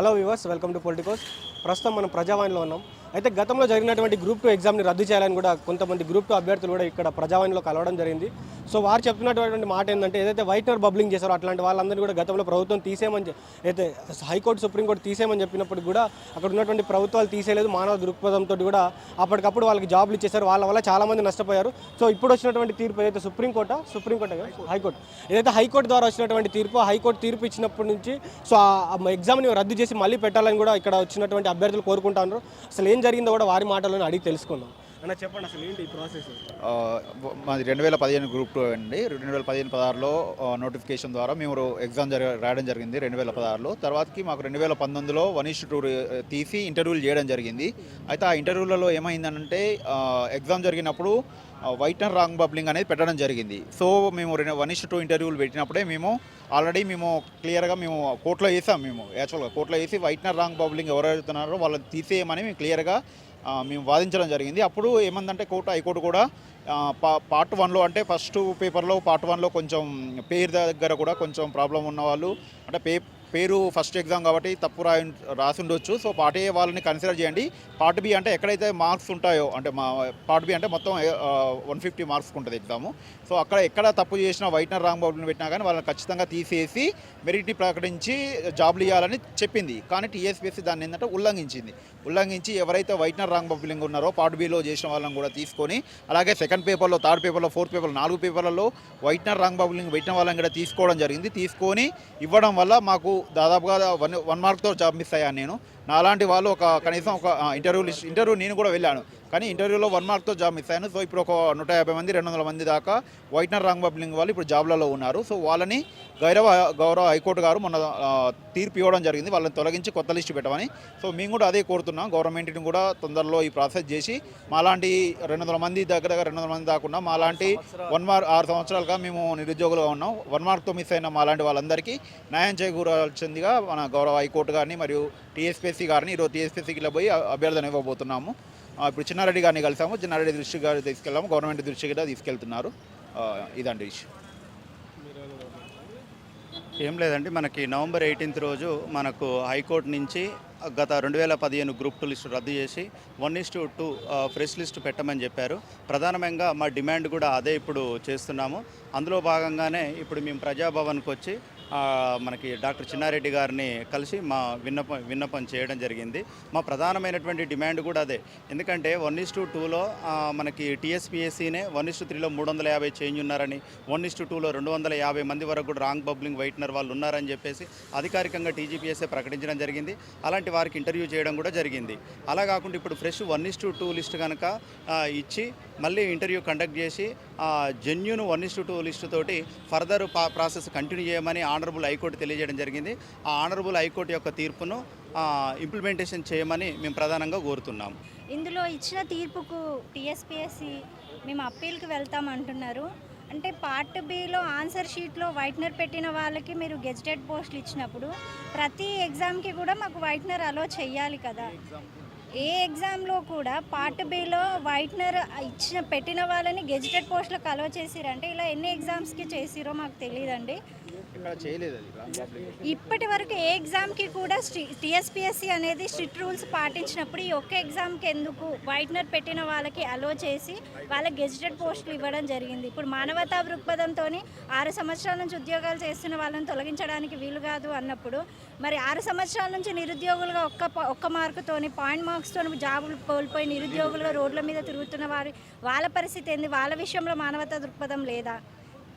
Hello viewers welcome to Politicos ప్రస్తుతం మనం ప్రజావాణిలో ఉన్నాం. అయితే గతంలో జరిగినటువంటి గ్రూప్ టూ ఎగ్జామ్ని రద్దు చేయాలని కూడా కొంతమంది గ్రూప్ టూ అభ్యర్థులు కూడా ఇక్కడ ప్రజావాణిలో కలవడం జరిగింది. సో వారు చెప్తున్నటువంటి మాట ఏంటంటే ఏదైతే వైట్నర్ బబ్లింగ్ చేశారో అట్లాంటి వాళ్ళందరినీ కూడా గతంలో ప్రభుత్వం తీసేయమని అయితే హైకోర్టు సుప్రీంకోర్టు తీసేయమని చెప్పినప్పుడు కూడా అక్కడ ఉన్నటువంటి ప్రభుత్వాలు తీసేయలేదు మానవ దృక్పథంతో కూడా అప్పటికప్పుడు వాళ్ళకి జాబ్లు ఇచ్చేసారు వాళ్ళ వల్ల చాలామంది నష్టపోయారు. సో ఇప్పుడు వచ్చినటువంటి తీర్పు ఏదైతే supreme court supreme court high court. ఏదైతే హైకోర్టు ద్వారా వచ్చినటువంటి తీర్పు హైకోర్టు తీర్పు ఇచ్చినప్పటి నుంచి సో ఆ ఎగ్జామ్ని రద్దు చేసి మళ్ళీ పెట్టాలని కూడా ఇక్కడ వచ్చినటువంటి అభ్యర్థులు కోరుకుంటున్నారు. అసలు ఏం జరిగిందో కూడా వారి మాటలను అడిగి తెలుసుకుందాం. అన్న చెప్పండి అసలు ఏంటి ఈ ప్రాసెస్? మాది రెండు వేల పదిహేను గ్రూప్ టూ అండి. రెండు వేల పదిహేను పదహారులో నోటిఫికేషన్ ద్వారా మేము ఎగ్జామ్ జరిగ రాయడం జరిగింది రెండు వేల పదహారులో. తర్వాతకి మాకు రెండు వేల పంతొమ్మిదిలో వన్ ఇష్యూ టూ తీసి ఇంటర్వ్యూలు చేయడం జరిగింది. అయితే ఆ ఇంటర్వ్యూలలో ఏమైందనంటే ఎగ్జామ్ జరిగినప్పుడు వైట్ అండ్ రాంగ్ బబ్లింగ్ అనేది పెట్టడం జరిగింది. సో మేము రెండు వన్ ఇష్యూ టూ ఇంటర్వ్యూలు పెట్టినప్పుడే మేము ఆల్రెడీ మేము క్లియర్గా మేము కోర్టులో వేసాం మేము. యాక్చువల్గా కోర్టులో వేసి వైట్ అండ్ రాంగ్ బబ్లింగ్ ఎవరు అవుతున్నారో వాళ్ళని తీసేయమని మేము క్లియర్గా మేము వాదించడం జరిగింది. అప్పుడు ఏమందంటే కోర్టు హైకోర్టు కూడా పా పార్ట్ వన్లో అంటే ఫస్ట్ పేపర్లో పార్ట్ వన్లో కొంచెం పేరు దగ్గర కూడా కొంచెం ప్రాబ్లం ఉన్న వాళ్ళు అంటే పే పేరు ఫస్ట్ ఎగ్జామ్ కాబట్టి తప్పు రాయి రాసి ఉండొచ్చు. సో పార్ట్ ఏ వాళ్ళని కన్సిడర్ చేయండి. పార్ట్ బి అంటే ఎక్కడైతే మార్క్స్ ఉంటాయో అంటే మా పార్ట్ బి అంటే మొత్తం వన్ ఫిఫ్టీ మార్క్స్ ఉంటుంది ఎగ్జాము. సో అక్కడ ఎక్కడ తప్పు చేసినా వైట్నర్ రాంగ్ బాబుని పెట్టినా కానీ వాళ్ళని ఖచ్చితంగా తీసేసి మెరిట్ని ప్రకటించి జాబ్లు ఇవ్వాలని చెప్పింది. కానీ టీఎస్పీఎస్సీ దాన్ని ఏంటంటే ఉల్లంఘించింది. ఉల్లంఘించి ఎవరైతే వైట్నర్ రాంగ్ బబ్లింగ్ ఉన్నారో పార్ట్ బిలో చేసిన వాళ్ళని కూడా తీసుకొని అలాగే సెకండ్ పేపర్లో థర్డ్ పేపర్లో ఫోర్త్ పేపర్లో నాలుగు పేపర్లలో వైట్నర్ రాంగ్ బబ్లింగ్ పెట్టిన వాళ్ళని కూడా తీసుకోవడం జరిగింది. తీసుకొని ఇవ్వడం వల్ల మాకు దాదాపుగా వన్ వన్ మార్క్తో జాబ్ మిస్ అయ్యాను నేను. నాలాంటి వాళ్ళు ఒక కనీసం ఒక ఇంటర్వ్యూ లిస్ట్ ఇంటర్వ్యూ నేను కూడా వెళ్ళాను. కానీ ఇంటర్వ్యూలో వన్ మార్క్తో జాబ్ మిస్ అయ్యాను. సో ఇప్పుడు ఒక నూట యాభై మంది రెండు వందల మంది దాకా వైట్నర్ రాంగ్ బబ్లింగ్ వాళ్ళు ఇప్పుడు జాబ్లలో ఉన్నారు. సో వాళ్ళని గౌరవ గౌరవ హైకోర్టు గారు మొన్న తీర్పు ఇవ్వడం జరిగింది. వాళ్ళని తొలగించి కొత్త లిస్టు పెట్టమని. సో మేము కూడా అదే కోరుతున్నాం. గవర్నమెంట్ని కూడా తొందరలో ఈ ప్రాసెస్ చేసి మాలాంటి రెండు వందల మంది దగ్గర దగ్గర రెండు వందల మంది దాకుండా మాలాంటి వన్ మార్క్ ఆరు సంవత్సరాలుగా మేము నిరుద్యోగులుగా ఉన్నాం. వన్ మార్క్తో మిస్ అయిన మాలాంటి వాళ్ళందరికీ న్యాయం చేకూరాల్సిందిగా మన గౌరవ హైకోర్టు గారిని మరియు టీఎస్పీఎస్సీ గారిని ఈరోజు టీఎస్పీసీకి పోయి అభ్యర్థన ఇవ్వబోతున్నాము. ఇప్పుడు చిన్నారెడ్డి గారిని కలిసాము. చిన్నారెడ్డి దృష్టి గారు తీసుకెళ్ళాము. గవర్నమెంట్ దృష్టి కూడా తీసుకెళ్తున్నారు. ఇదండి ఇష్యూ. ఏం లేదండి. మనకి నవంబర్ ఎయిటీన్త్ రోజు మనకు హైకోర్టు నుంచి గత రెండు వేల పదిహేను గ్రూప్ టూ లిస్టు రద్దు చేసి one is to two fresh list పెట్టమని చెప్పారు. ప్రధానంగా మా డిమాండ్ కూడా అదే ఇప్పుడు చేస్తున్నాము. అందులో భాగంగానే ఇప్పుడు మేము ప్రజాభవన్కి వచ్చి మనకి డాక్టర్ చిన్నారెడ్డి గారిని కలిసి మా విన్నపం విన్నపం చేయడం జరిగింది. మా ప్రధానమైనటువంటి డిమాండ్ కూడా అదే. ఎందుకంటే వన్ ఇస్ టు టూలో మనకి టీఎస్పీఎస్సీనే వన్ ఇస్ టు త్రీలో మూడు వందల యాభై చేంజ్ ఉన్నారని వన్ ఇస్ టు టూలో రెండు వందల యాభై మంది వరకు కూడా రాంగ్ బబ్లింగ్ వైట్నర్ వాళ్ళు ఉన్నారని చెప్పేసి అధికారికంగా టీజీపీఎస్ఏ ప్రకటించడం జరిగింది. అలాంటి వారికి ఇంటర్వ్యూ చేయడం కూడా జరిగింది. అలా కాకుండా ఇప్పుడు fresh one is to two list కనుక ఇచ్చి మళ్ళీ ఇంటర్వ్యూ కండక్ట్ చేసి genuine one is to two list తోటి ఫర్దర్ ప్రాసెస్ కంటిన్యూ చేయమని ఆనరబుల్ హైకోర్టు తెలియజేయడం జరిగింది. ఆ ఆనరబుల్ హైకోర్టు యొక్క తీర్పును ఇంప్లిమెంటేషన్ చేయమని మేము ప్రధానంగా కోరుతున్నాము. ఇందులో ఇచ్చిన తీర్పుకు టీఎస్పీఎస్సి మేము అప్పీల్కి వెళ్తాం అంటున్నారు. అంటే పార్ట్ బిలో ఆన్సర్ షీట్లో వైట్నర్ పెట్టిన వాళ్ళకి మీరు గెజిటెడ్ పోస్టులు ఇచ్చినప్పుడు ప్రతి ఎగ్జామ్కి కూడా మాకు వైట్నర్ అలో చెయ్యాలి కదా. ఏ ఎగ్జామ్లో కూడా పార్ట్ బిలో వైట్నర్ ఇచ్చిన పెట్టిన వాళ్ళని గెజిటెడ్ పోస్టులకు అలో చేసిరంటే ఇలా ఎన్ని ఎగ్జామ్స్కి చేసిరో మాకు తెలియదండి ఇప్పటి వరకు ఏ ఎగ్జామ్కి కూడా టీఎస్పిఎస్సి అనేది స్ట్రిక్ట్ రూల్స్ పాటించినప్పుడు ఈ ఒక్క ఎగ్జామ్కి ఎందుకు వైట్నర్ పెట్టిన వాళ్ళకి అలో చేసి వాళ్ళకి గెజిటెడ్ పోస్టులు ఇవ్వడం జరిగింది. ఇప్పుడు మానవతా దృక్పథంతో ఆరు సంవత్సరాల నుంచి ఉద్యోగాలు చేస్తున్న వాళ్ళని తొలగించడానికి వీలు కాదు అన్నప్పుడు మరి ఆరు సంవత్సరాల నుంచి నిరుద్యోగులుగా ఒక్క ఒక్క మార్కుతోని పాయింట్ మార్క్స్తో జాబులు కోల్పోయి నిరుద్యోగులుగా రోడ్ల మీద తిరుగుతున్న వారి వాళ్ళ పరిస్థితి ఏంది? వాళ్ళ విషయంలో మానవతా దృక్పథం లేదా?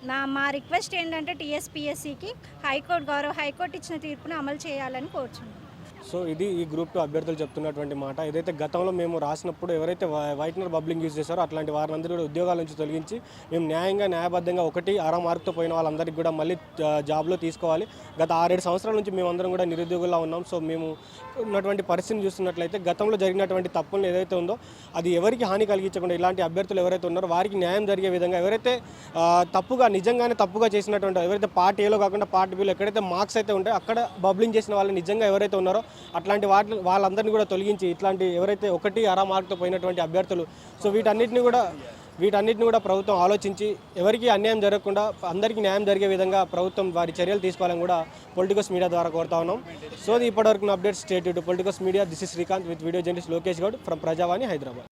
నా మా రిక్వెస్ట్ ఏంటంటే టీఎస్పీఎస్సికి హైకోర్టు గౌరవ హైకోర్టు ఇచ్చిన తీర్పును అమలు చేయాలని కోరుచున్నాను. సో ఇది ఈ గ్రూప్ టూ అభ్యర్థులు చెప్తున్నటువంటి మాట. ఏదైతే గతంలో మేము రాసినప్పుడు ఎవరైతే వైట్నర్ బబ్లింగ్ యూజ్ చేశారో అట్లాంటి వారందరూ కూడా ఉద్యోగాల నుంచి తొలగించి మేము న్యాయంగా న్యాయబద్ధంగా ఒకటి అర మార్కుతో పోయిన వాళ్ళందరికీ కూడా మళ్ళీ జాబ్లో తీసుకోవాలి. గత ఆరేడు సంవత్సరాల నుంచి మేమందరం కూడా నిరుద్యోగుల్లో ఉన్నాం. సో మేము ఉన్నటువంటి పరిస్థితిని చూస్తున్నట్లయితే గతంలో జరిగినటువంటి తప్పులను ఏదైతే ఉందో అది ఎవరికి హాని కలిగించకుండా ఇలాంటి అభ్యర్థులు ఎవరైతే ఉన్నారో వారికి న్యాయం జరిగే విధంగా ఎవరైతే తప్పుగా నిజంగానే తప్పుగా చేసినటువంటి ఎవరైతే పార్ట్ ఏలో కాకుండా పార్ట్ బిలో ఎక్కడైతే మార్క్స్ అయితే ఉంటాయో అక్కడ బబ్లింగ్ చేసిన వాళ్ళు నిజంగా ఎవరైతే ఉన్నారో అట్లాంటి వాటి వాళ్ళందరినీ కూడా తొలగించి ఇట్లాంటి ఎవరైతే ఒకటి అర మార్క్తో పోయినటువంటి అభ్యర్థులు సో వీటన్నిటిని కూడా వీటన్నిటిని కూడా ప్రభుత్వం ఆలోచించి ఎవరికి అన్యాయం జరగకుండా అందరికీ న్యాయం జరిగే విధంగా ప్రభుత్వం వారి చర్యలు తీసుకోవాలని కూడా పొలిటికల్స్ మీడియా ద్వారా కోరుతా ఉన్నాం. సో ఇప్పటివరకు update state politicals media this is Srikanth with video journalist Lokesh Goud from Prajavani Hyderabad